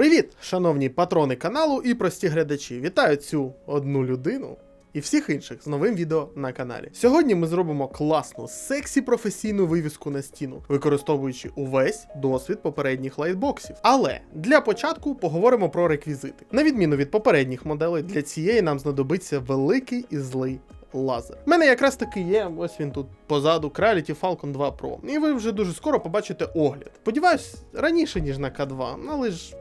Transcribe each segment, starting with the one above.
Привіт, шановні патрони каналу і прості глядачі. Вітаю цю одну людину. І всіх інших з новим відео на каналі. Сьогодні ми зробимо класну, сексі професійну вивіску на стіну, використовуючи увесь досвід попередніх лайтбоксів. Але для початку поговоримо про реквізити. На відміну від попередніх моделей, для цієї нам знадобиться великий і злий лазер. У мене якраз таки є, ось він тут позаду Creality Falcon 2 Pro. І ви вже дуже скоро побачите огляд. Сподіваюсь, раніше, ніж на К2, але ж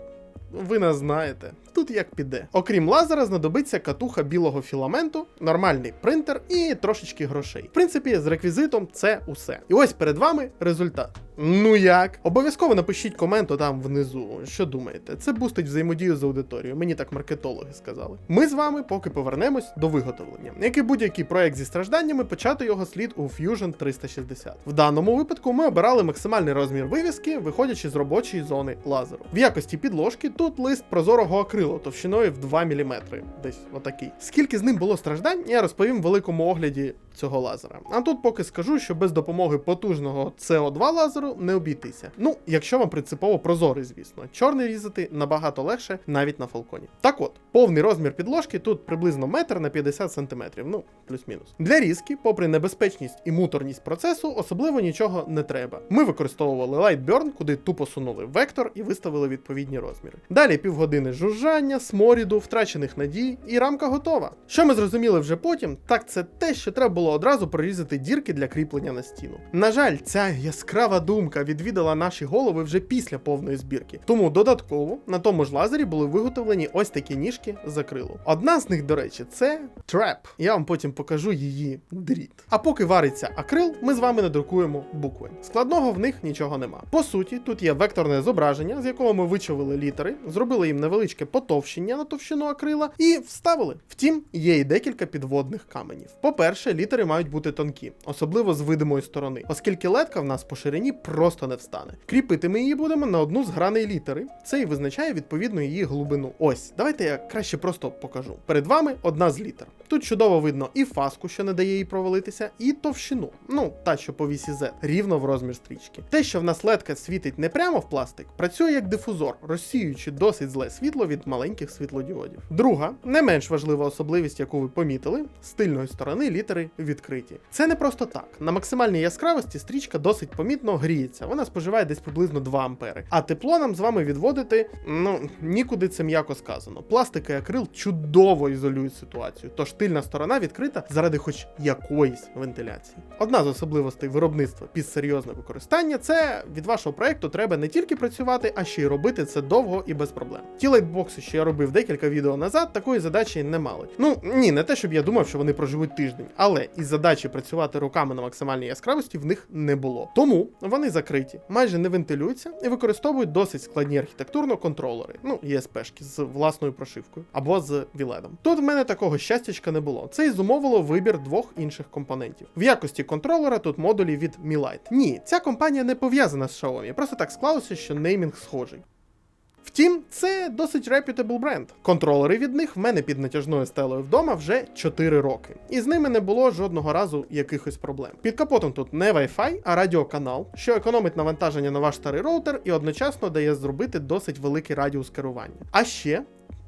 ви нас знаєте. Тут як піде. Окрім лазера, знадобиться катуха білого філаменту, нормальний принтер і трошечки грошей. В принципі, з реквізитом це усе. І ось перед вами результат. Ну як? Обов'язково напишіть комент там внизу. Що думаєте? Це бустить взаємодію з аудиторією. Мені так маркетологи сказали. Ми з вами поки повернемось до виготовлення. Як і будь-який проект зі стражданнями, почати його слід у Fusion 360. В даному випадку ми обирали максимальний розмір вивіски, виходячи з робочої зони лазеру. В якості підложки тут лист прозорого акрилу товщиною в 2 мм. Десь отакий. Скільки з ним було страждань, я розповім в великому огляді цього лазера. А тут поки скажу, що без допомоги потужного CO2 лазеру не обійтися. Ну, якщо вам принципово прозорий, звісно. Чорний різати набагато легше навіть на фалконі. Так от, повний розмір підложки тут приблизно метр на 50 см, ну, плюс-мінус. Для різки, попри небезпечність і муторність процесу, особливо нічого не треба. Ми використовували Lightburn, куди тупо сунули вектор і виставили відповідні розміри. Далі півгодини жужжання, сморіду, втрачених надій, і рамка готова. Що ми зрозуміли вже потім, так це те, що треба було одразу прорізати дірки для кріплення на стіну. На жаль, ця яскрава думка відвідала наші голови вже після повної збірки. Тому додатково на тому ж лазері були виготовлені ось такі ніжки з акрилу. Одна з них, до речі, це треп. Я вам потім покажу її дріт. А поки вариться акрил, ми з вами надрукуємо букви. Складного в них нічого нема. По суті, тут є векторне зображення, з якого ми вичавили літери, зробили їм невеличке потовщення на товщину акрила і вставили. Втім, є і декілька підводних каменів. По-перше, літери мають бути тонкі, особливо з видимої сторони, оскільки летка в нас по ширині просто не встане. Кріпити ми її будемо на одну з граней літери. Це і визначає відповідну її глибину. Ось, давайте я краще просто покажу. Перед вами одна з літер. Тут чудово видно і фаску, що не дає їй провалитися, і товщину. Ну, та, що по вісі Z, рівно в розмір стрічки. Те, що в нас ледка світить не прямо в пластик, працює як дифузор, розсіюючи досить зле світло від маленьких світлодіодів. Друга, не менш важлива особливість, яку ви помітили, з тильної сторони літери відкриті. Це не просто так. На максимальній яскравості стрічка досить помітно гріється. Вона споживає десь приблизно 2 ампери. А тепло нам з вами відводити, ну нікуди це м'яко сказано. Пластик і акрил чудово ізолюють ситуацію, тож тильна сторона відкрита заради хоч якоїсь вентиляції. Одна з особливостей виробництва під серйозне використання це від вашого проекту треба не тільки працювати, а ще й робити це довго і без проблем. Ті лайтбокси, що я робив декілька відео назад, такої задачі не мали. Ну ні, не те, щоб я думав, що вони проживуть тиждень, але із задачі працювати руками на максимальній яскравості в них не було. Тому вони закриті, майже не вентилюються і використовують досить складні архітектурно контролери, ну ЄСПшки з власною прошивкою або з віледом. Тут в мене такого щастячка не було. Це і зумовило вибір двох інших компонентів. В якості контролера тут модулі від Milite. Ні, ця компанія не пов'язана з Xiaomi, просто так склалося, що неймінг схожий. Втім, це досить reputable бренд. Контролери від них в мене під натяжною стелею вдома вже 4 роки, і з ними не було жодного разу якихось проблем. Під капотом тут не Wi-Fi, а радіоканал, що економить навантаження на ваш старий роутер і одночасно дає зробити досить великий радіус керування. А ще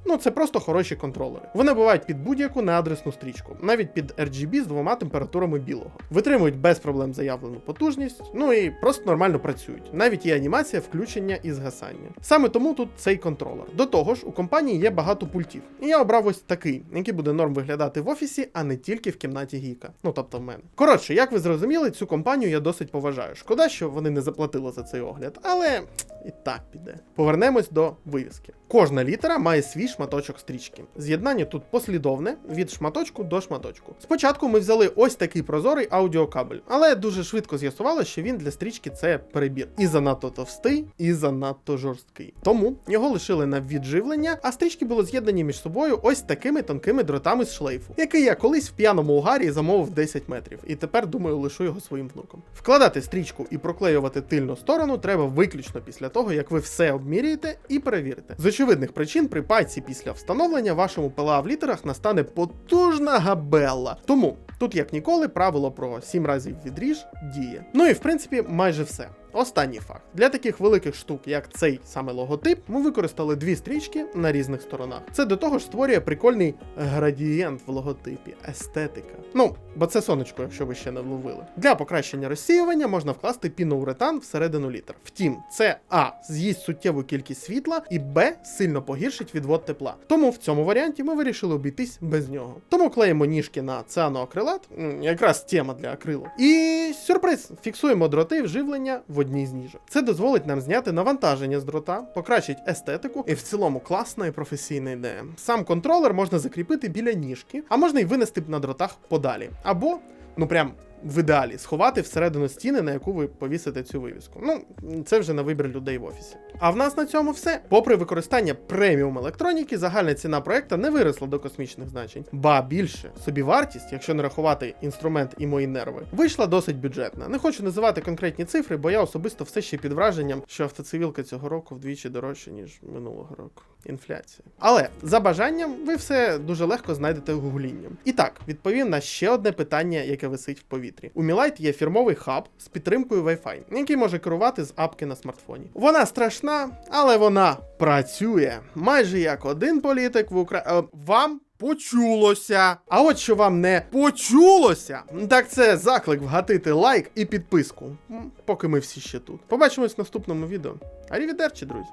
Ну, це просто хороші контролери. Вони бувають під будь-яку неадресну стрічку, навіть під RGB з двома температурами білого. Витримують без проблем заявлену потужність, ну і просто нормально працюють. Навіть є анімація включення і згасання. Саме тому тут цей контролер. До того ж, у компанії є багато пультів. І я обрав ось такий, який буде норм виглядати в офісі, а не тільки в кімнаті гіка. Ну тобто в мене. Коротше, як ви зрозуміли, цю компанію я досить поважаю. Шкода, що вони не заплатили за цей огляд, але і так піде. Повернемось до вивіски. Кожна літера має свій шматочок стрічки. З'єднання тут послідовне від шматочку до шматочку. Спочатку ми взяли ось такий прозорий аудіокабель, але дуже швидко з'ясували, що він для стрічки це перебір. І занадто товстий, і занадто жорсткий. Тому його лишили на відживлення, а стрічки були з'єднані між собою ось такими тонкими дротами з шлейфу, який я колись в п'яному угарі замовив 10 метрів, і тепер думаю, лишу його своїм внукам. Вкладати стрічку і проклеювати тильну сторону треба виключно після того, як ви все обміряєте і перевірите. З очевидних причин при пайці після встановлення вашому ПЛА в літерах настане потужна габелла. Тому тут, як ніколи, правило про 7 разів відріж діє. Ну і в принципі майже все. Останній факт. Для таких великих штук, як цей саме логотип, ми використали дві стрічки на різних сторонах. Це до того ж створює прикольний градієнт в логотипі, естетика. Ну, бо це сонечко, якщо ви ще не вловили. Для покращення розсіювання можна вкласти піноуретан всередину літер. Втім, це А з'їсть суттєву кількість світла, і Б сильно погіршить відвод тепла. Тому в цьому варіанті ми вирішили обійтись без нього. Тому клеїмо ніжки на цианоакрилат, якраз тема для акрилу. І сюрприз! Фіксуємо дроти вживлення одній з ніжок. Це дозволить нам зняти навантаження з дрота, покращить естетику і в цілому класна і професійна ідея. Сам контролер можна закріпити біля ніжки, а можна й винести на дротах подалі. Або, ну прям. В ідеалі сховати всередину стіни, на яку ви повісите цю вивіску. Ну, це вже на вибір людей в офісі. А в нас на цьому все. Попри використання преміум електроніки, загальна ціна проекта не виросла до космічних значень. Ба більше, собівартість, якщо не рахувати інструмент і мої нерви, вийшла досить бюджетна. Не хочу називати конкретні цифри, бо я особисто все ще під враженням, що автоцивілка цього року вдвічі дорожча, ніж минулого року. Інфляція. Але за бажанням ви все дуже легко знайдете гуглінням. І так, відповім на ще одне питання, яке висить в повітрі. У Мілайт є фірмовий хаб з підтримкою Wi-Fi, який може керувати з апки на смартфоні. Вона страшна, але вона працює. Майже як один політик в Україні. Вам почулося. А от що вам не почулося, так це заклик вгатити лайк і підписку. Поки ми всі ще тут. Побачимось в наступному відео. Арівідерчі, друзі.